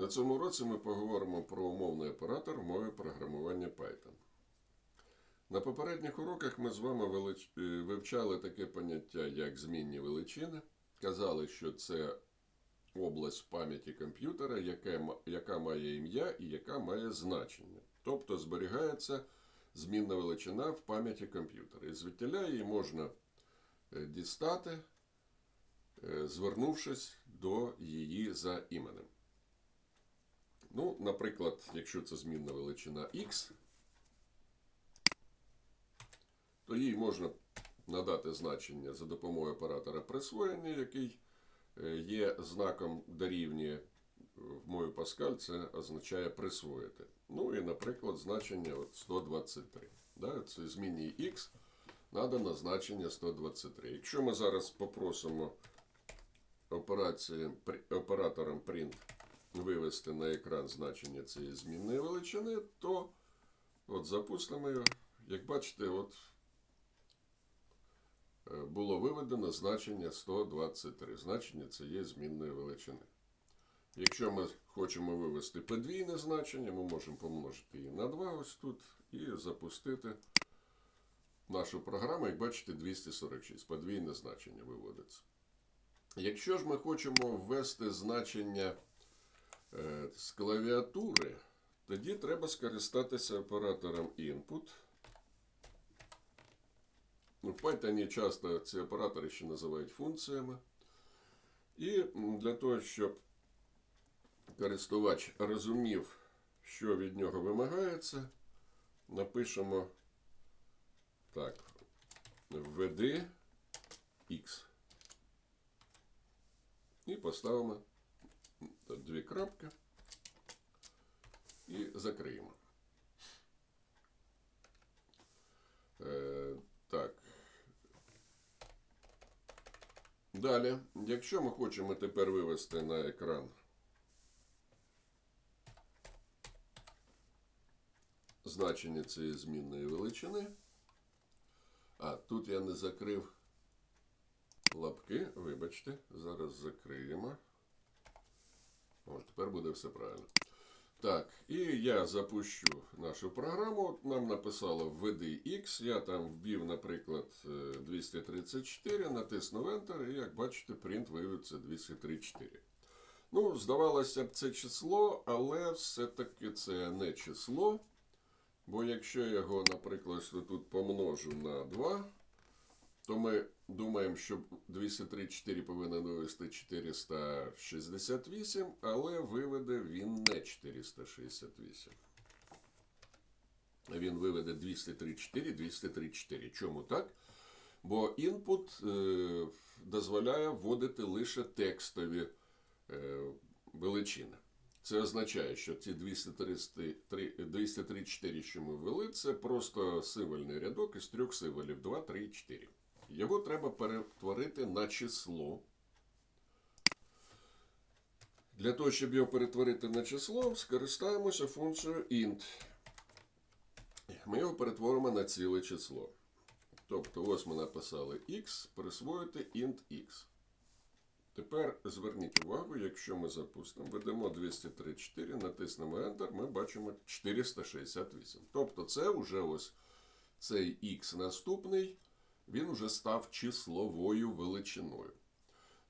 На цьому році ми поговоримо про умовний оператор в програмування Python. На попередніх уроках ми з вами е, вивчали таке поняття, як змінні величини. Казали, що це область пам'яті комп'ютера, яке яка має ім'я і яка має значення. Тобто зберігається змінна величина в пам'яті комп'ютера. І звідтіля її можна е, дістати, е, звернувшись до її за іменем. Ну, наприклад, якщо це змінна величина x, то їй можна надати значення за допомогою оператора присвоєння, який е, є знаком дорівнює в мові Паскаль, це означає присвоїти. Ну і, наприклад, значення от 123. Да? Це зміні x надано значення 123. Якщо ми зараз попросимо оператором print вивести на екран значення цієї змінної величини, то от запустимо його. Як бачите, от е, було виведено значення 123. Значення цієї змінної величини. Якщо ми хочемо вивести подвійне значення, ми можемо помножити її на 2 ось тут і запустити нашу програму. Як бачите, 246. Подвійне значення виводиться. Якщо ж ми хочемо ввести значення з клавіатури, тоді треба скористатися оператором input. Ну, В Python часто ці оператори ще називають функціями. І для того, щоб користувач розумів, що від нього вимагається, напишемо так, введи x. І поставимо дві крапки і закриємо. Е, так. Далі, якщо ми хочемо тепер вивести на екран значення цієї змінної величини, а тут я не закрив лапки, вибачте, зараз закриємо. О, тепер буде все правильно. Так, і я запущу нашу програму. Нам написало введи X. Я там ввів, наприклад, е, 234, натиснув Enter, і як бачите, принт виявиться 234. Ну, здавалося б, це число, але все-таки це не число. Бо якщо я його, наприклад, тут помножу на 2, то ми думаємо, що 234 повинен вивести 468, але виведе він не 468. Він виведе 234, 234. Чому так? Бо інпут е, дозволяє вводити лише текстові е, величини. Це означає, що ці 233 234, що ми ввели, це просто символьний рядок із трьох символів 2, 3 4. Його треба перетворити на число. Для того, щоб його перетворити на число, скористаємося функцією int. Ми його перетворимо на ціле число. Тобто, ось ми написали x, присвоїти int x. Тепер зверніть увагу, якщо ми запустимо, ведемо 234, натиснемо Enter, ми бачимо 468. Тобто це вже ось цей x наступний, він вже став числовою величиною.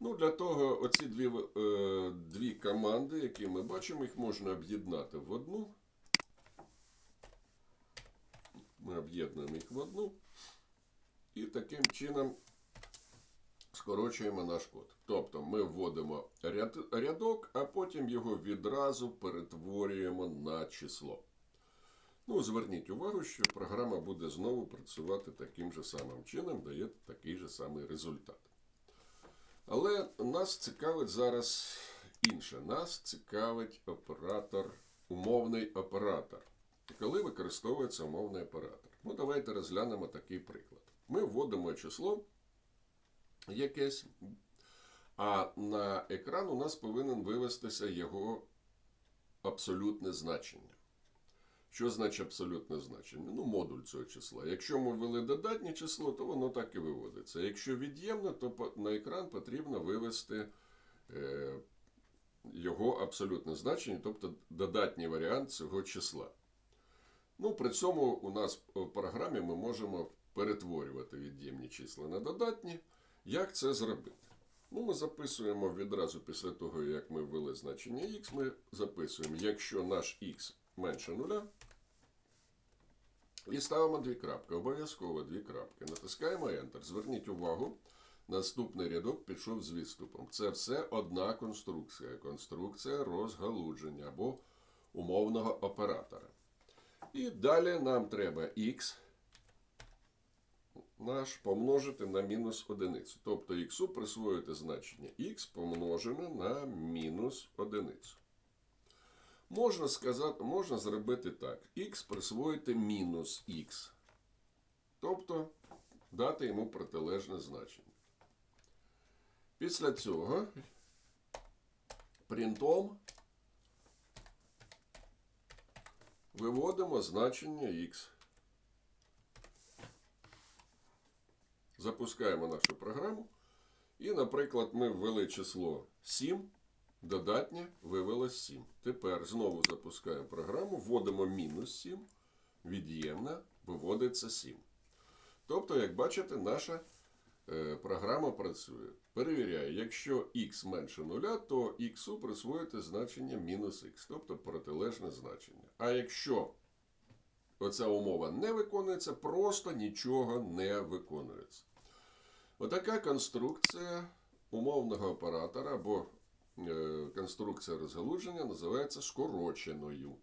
Ну, для того оці дві, е, дві команди, які ми бачимо, їх можна об'єднати в одну. Ми об'єднуємо їх в одну. І таким чином скорочуємо наш код. Тобто ми вводимо ряд, рядок, а потім його відразу перетворюємо на число. Ну, зверніть увагу, що програма буде знову працювати таким же самим чином, дає такий же самий результат. Але нас цікавить зараз інше. Нас цікавить оператор, умовний оператор. Коли використовується умовний оператор? Ну, давайте розглянемо такий приклад. Ми вводимо число якесь, а на екран у нас повинен вивестися його абсолютне значення. Що значить абсолютне значення? Ну, модуль цього числа. Якщо ми ввели додатнє число, то воно так і виводиться. Якщо від'ємне, то на екран потрібно вивести е, його абсолютне значення, тобто додатній варіант цього числа. Ну, при цьому у нас в програмі ми можемо перетворювати від'ємні числа на додатні. Як це зробити? Ну, ми записуємо відразу після того, як ми ввели значення x, ми записуємо, якщо наш x менше нуля, і ставимо дві крапки, обов'язково дві крапки. Натискаємо Enter. Зверніть увагу, наступний рядок пішов з відступом. Це все одна конструкція. Конструкція розгалудження або умовного оператора. І далі нам треба x наш помножити на мінус одиницю. Тобто x присвоїти значення x помножене на мінус одиницю. Можна сказати, можна зробити так. x присвоїти мінус x. Тобто дати йому протилежне значення. Після цього принтом виводимо значення x. Запускаємо нашу програму. І, наприклад, ми ввели число 7, додатнє вивелось 7. Тепер знову запускаємо програму, вводимо мінус 7, від'ємна, виводиться 7. Тобто, як бачите, наша е, програма працює. Перевіряє, якщо x менше 0, то x присвоїте значення мінус х, тобто протилежне значення. А якщо оця умова не виконується, просто нічого не виконується. Отака конструкція умовного оператора або конструкція розгалудження називається скороченою.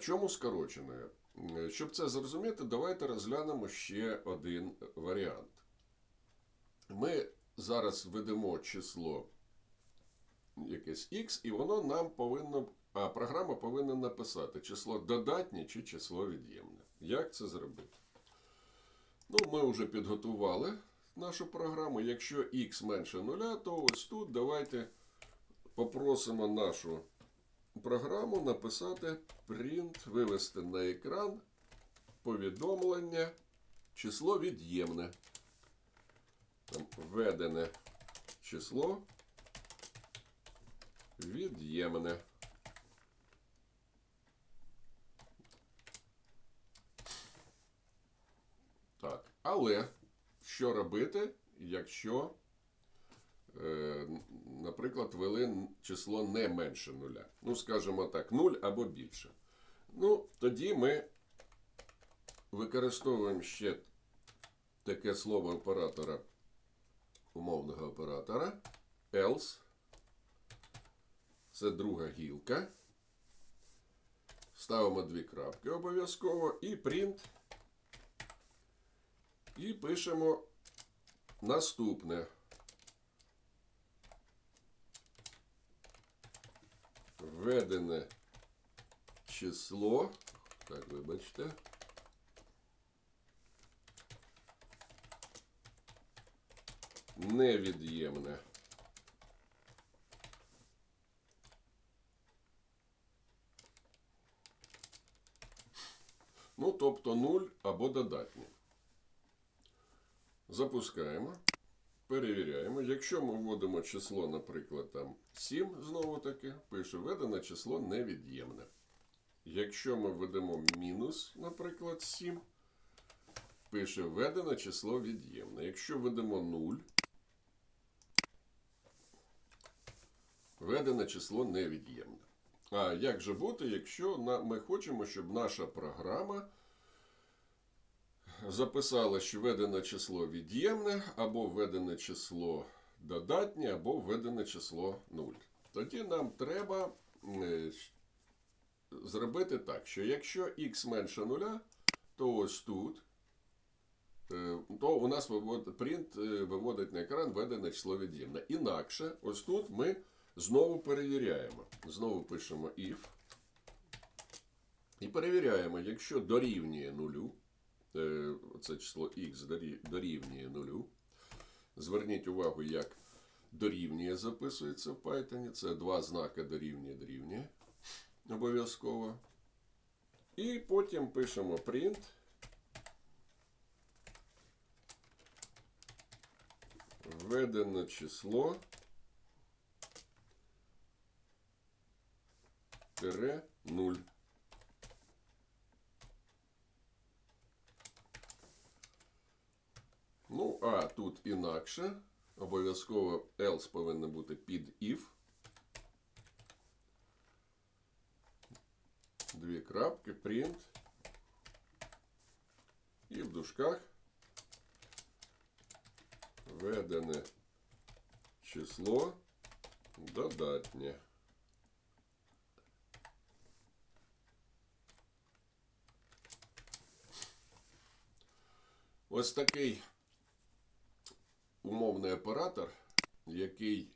Чому скороченою? Е, Щоб це зрозуміти, давайте розглянемо ще один варіант. Ми зараз введемо число якесь x, і воно нам повинно, а програма повинна написати число додатнє чи число від'ємне. Як це зробити? Ну, ми вже підготували нашу програму. Якщо x менше нуля, то ось тут давайте попросимо нашу програму написати print, вивести на екран повідомлення, число від'ємне. Там введене число від'ємне. Так, але що робити, якщо, е, наприклад, ввели число не менше нуля? Ну, скажімо так, 0 або більше. Ну, тоді ми використовуємо ще таке слово оператора, умовного оператора, else. Це друга гілка. Ставимо дві крапки обов'язково і print. І пишемо наступне. Введене число. Так, вибачте. Невід'ємне. Ну, тобто 0 або додатнє. Запускаємо. Перевіряємо. Якщо ми вводимо число, наприклад, там 7, знову таки, пише введене число невід'ємне. Якщо ми введемо мінус, наприклад, 7, пише введене число від'ємне. Якщо введемо 0, введене число невід'ємне. А як же бути, якщо ми хочемо, щоб наша програма записала, що введене число від'ємне, або введене число додатнє, або введене число 0. Тоді нам треба е, зробити так, що якщо x менше 0, то ось тут, е, то у нас принт е, виводить на екран введене число від'ємне. Інакше, ось тут ми знову перевіряємо. Знову пишемо if. І перевіряємо, якщо дорівнює нулю, це число дорі- дорівнює нулю. Зверніть увагу, як дорівнює записується в Python. Це два знаки дорівнює дорівнює. Обов'язково. І потім пишемо print. Введене число тире 0. Ну, а тут інакше. Обов'язково else повинно бути під if. Дві крапки, print. І в дужках введене число додатнє. Ось такий умовний оператор, який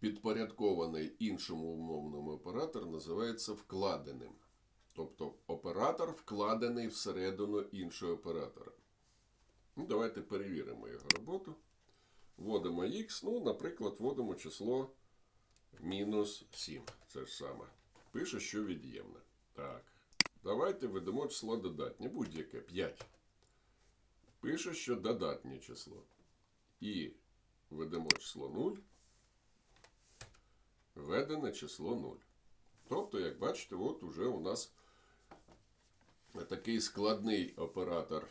підпорядкований іншому умовному оператору, називається вкладеним. Тобто оператор вкладений всередину іншого оператора. Ну, давайте перевіримо його роботу. Вводимо x, ну, наприклад, вводимо число мінус 7. Це ж саме. Пише, що від'ємне. Так. Давайте введемо число додатнє, будь-яке 5. Пише, що додатнє число. І введемо число 0. Введене число 0. Тобто, як бачите, от уже у нас такий складний оператор,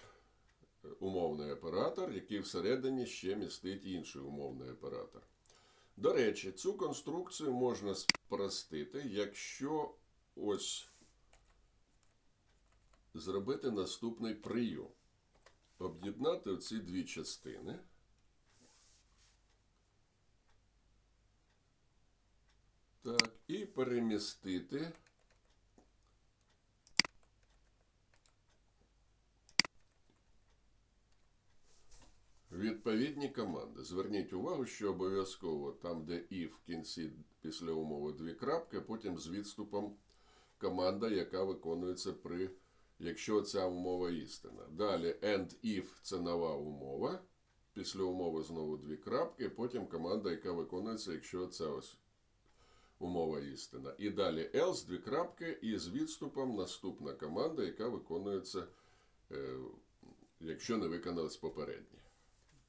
умовний оператор, який всередині ще містить інший умовний оператор. До речі, цю конструкцію можна спростити, якщо ось зробити наступний прийом. Об'єднати ці дві частини. Так, і перемістити відповідні команди. Зверніть увагу, що обов'язково там, де і в кінці після умови дві крапки, потім з відступом команда, яка виконується при, якщо ця умова істина. Далі and if це нова умова. Після умови знову дві крапки, потім команда, яка виконується, якщо це ось умова істина. І далі else, дві крапки, і з відступом наступна команда, яка виконується, е, якщо не виконалась попередня.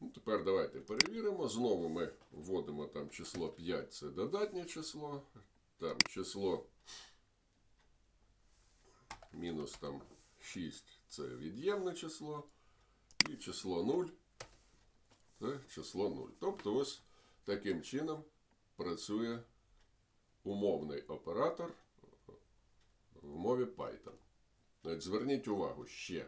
Ну, тепер давайте перевіримо. Знову ми вводимо там число 5, це додатнє число. Там число мінус там 6 це від'ємне число. І число 0 це число 0. Тобто ось таким чином працює умовний оператор в мові Python. Зверніть увагу ще.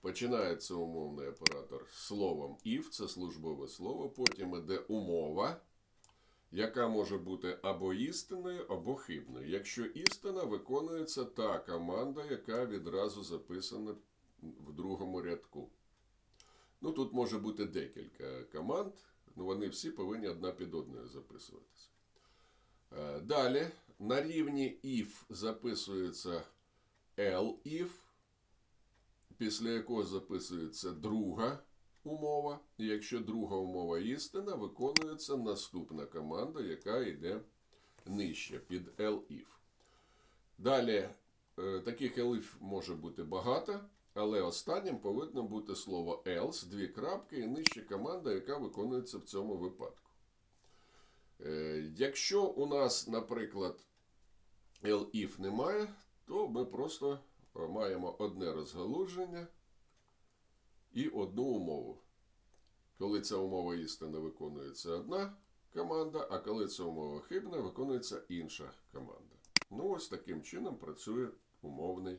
Починається умовний оператор словом if, це службове слово, потім іде умова, яка може бути або істинною, або хибною. Якщо істина, виконується та команда, яка відразу записана в другому рядку. Ну, тут може бути декілька команд, ну вони всі повинні одна під одною записуватися. Е, Далі на рівні if записується elif, після якого записується друга умова. І якщо друга умова істина, виконується наступна команда, яка йде нижче під elif. Далі е, таких elif може бути багато, але останнім повинно бути слово else, дві крапки, і нижче команда, яка виконується в цьому випадку. Е, Якщо у нас, наприклад, elif немає, то ми просто е, маємо одне розгалудження і одну умову. Коли ця умова істина виконується одна команда, а коли ця умова хибна, виконується інша команда. Ну, ось таким чином працює умовний